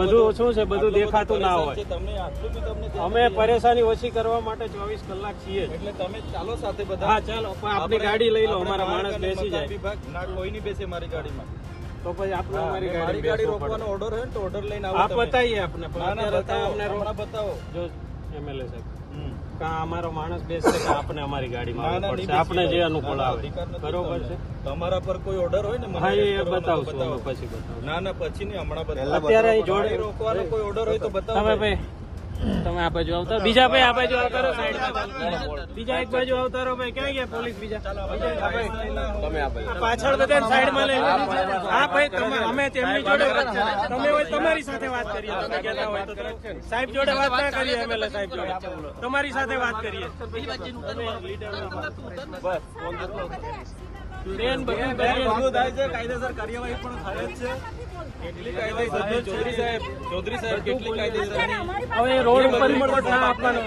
બધું શું છે બધું દેખાતું ના હોય. અમે પરેશાની ઓછી કરવા માટે ચોવીસ કલાક છીએ એટલે તમે ચાલો સાથે બધા. હા ચાલો પણ આપણી ગાડી લઈ લો અમારા માણસ બેસી જાય. વિભાગ ના કોઈ નહીં બેસે મારી ગાડીમાં. તો પછી આપણે અમારી મારી ગાડી ગાડી રોકવાનો ઓર્ડર હોય તો ઓર્ડર લઈને આવો આપ બતાવીએ આપણે પણ અત્યારે બતાવો જો એમએલએ સાહેબ. અમારો માણસ બેસશે કે આપણે અમારી ગાડીમાં પડશે? આપણે જે અનુકૂળ આવે. બરોબર છે? તમારા પર કોઈ ઓર્ડર હોય ને હા એ બતાવશું બતાવો. પછી બતાવશું. ના ના પછી નહીં હમણાં બતાવો. અત્યારે અહીં જોડે રોકવાનો કોઈ ઓર્ડર હોય તો બતાવો તમે ભાઈ તમે આ બાજુ આવતા બીજા ભાઈ આ બાજુ આવતા રહો સાઈડમાં બીજા એક બાજુ આવતા રહો ભાઈ. ક્યાં ગયા પોલીસ બીજા? પાછળ બધા સાઈડમાં લઈ હા ભાઈ તમે અમે તેમની જોડે તમે હોય તમારી સાથે વાત કરીએ. તમે કહેતા હોય તો સાહેબ જોડે વાત ના કરીએ એમએલએ સાહેબ જોડે. તમારી સાથે વાત કરીએ. બેન, કરીએ. બધું થાય છે કાયદેસર કાર્યવાહી પણ થાય જ છે. હવે રોડ ઉપર ના આપવાનો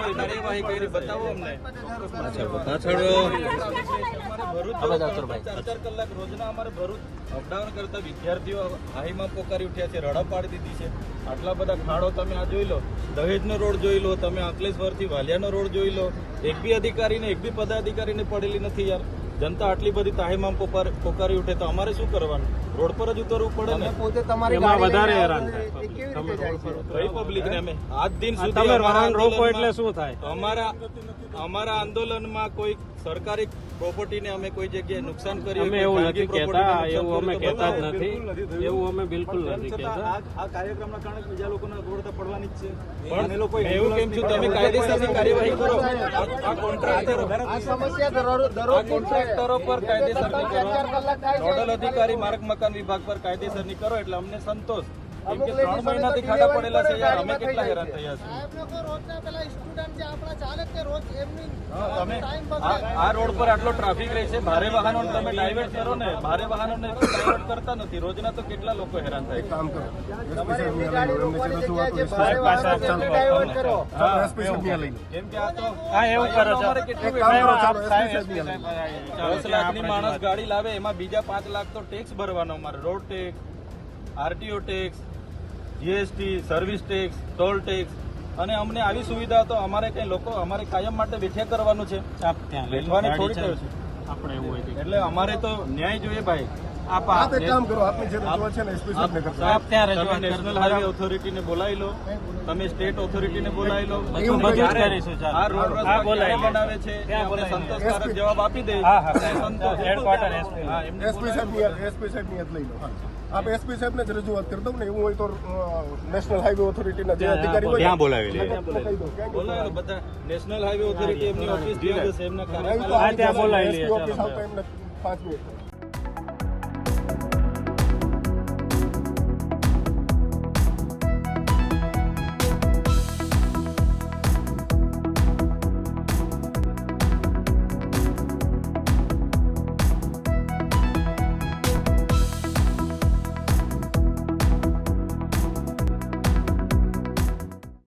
કલાક રોજના અમારે ભરૂચ અપડાઉન કરતા વિદ્યાર્થીઓ હાઈમાં પોકારી ઉઠ્યા છે રડા પાડી દીધી છે. આટલા બધા ખાડો તમે આ જોઈ લો. દહેજનો રોડ જોઈ લો તમે અંકલેશ્વરથી વાલિયાનો રોડ જોઈ લો. એક બી અધિકારીને એક બી પદાધિકારીને પડેલી નથી યાર. જનતા આટલી બધી તાહીમાં પોકાર- પોકારી ઉઠે તો અમારે શું કરવાનું? રોડ પર જ ઉતરવું પડે ને? પોતે તમારી એમાં વધારે હેરાન થાય. પબ્લિક ને અમે. આજ દિન સુધી વાહન રોકો એટલે શું થાય? અમારા અમારા આંદોલનમાં કોઈ સરકારી પ્રોપર્ટીને અમે કોઈ જગ્યાએ નુકસાન કર્યું અમે એવું નથી કહેતા એવું અમે કહેતા જ નથી. એવું અમે બિલકુલ નથી કહેતા. આ કાર્યક્રમના કારણે બીજા લોકોને અગવડતા પડવાની જ છે. પણ લોકો એવું કેમ છું તમે કાયદેસરની કાર્યવાહી કરો. આ- કોન્ટ્રાક્ટરો આ સમસ્યા દરરોજ કોન્ટ્રાક્ટરો પર કાયદેસરની કરો. નોડલ અધિકારી માર્ગ મકાન વિભાગ પર કાયદેસરની કરો એટલે અમને સંતોષ. કેમ કે ત્રણ મહિનાથી ખાડા પડેલા છે યાર. અમે કેટલા હેરાન થયા છે સાહેબ લોકો રોજના પેલા સ્ટુડન્ટ છે આપણા ચાલે તે રોજ એમની તમે આ રોડ પર આટલો ટ્રાફિક રહે છે ભારે વાહનો તમે ડાયવર્ટ કરો ને ભારે વાહનોને ડાયવર્ટ કરતા નથી. રોજના તો કેટલા લોકો હેરાન થાય કામ કરો. વાહનો કેમ કે આ તો હા એવું કરો અમારે કેટલું દસ માણસ ગાડી લાવે એમાં બીજા પાંચ લાખ તો ટેક્સ ભરવાનો અમારે road tax RTO tax GST service tax toll tax. અને અમને આવી સુવિધા તો અમારે કઈ લોકો અમારે કાયમ માટે બેઠ્યા કરવાનું છે. થોડી. આપણે એવું હોય એટલે અમારે તો ન્યાય જોઈએ ભાઈ. આપ આપ કામ કરો આપની જે રજૂઆત છે ને એસપી સાહેબ કરતા. આપ ત્યાં રજૂઆત નેશનલ હાઈવે ઓથોરિટીને બોલાવી લો. તમે સ્ટેટ ઓથોરિટીને બોલાવી લો. બધું બધું જ કરીશું, આ રોડ રસ્તા બોલાવી બનાવે છે. સંતોષકારક જવાબ આપી દે. હા, હા. સંતોષ. Headquarter SP. હા, એસપી સાહેબ એસપી સાહેબ યાદ લઈ લો. હા. આપ એસપી સાહેબ ને જ રજૂઆત કરી દઉં ને એવું હોય તો નેશનલ હાઈવે ઓથોરિટીના જે અધિકારી હોય ત્યાં બોલાવી લે. એને કહી દો ક્યાં બોલાવી લો બધા નેશનલ હાઈવે ઓથોરિટી એમની ઓફિસ જે છે એમને તો ત્યાં બોલાવી લે ઓફિસ આવતા એમને પાંચ મિનિટ.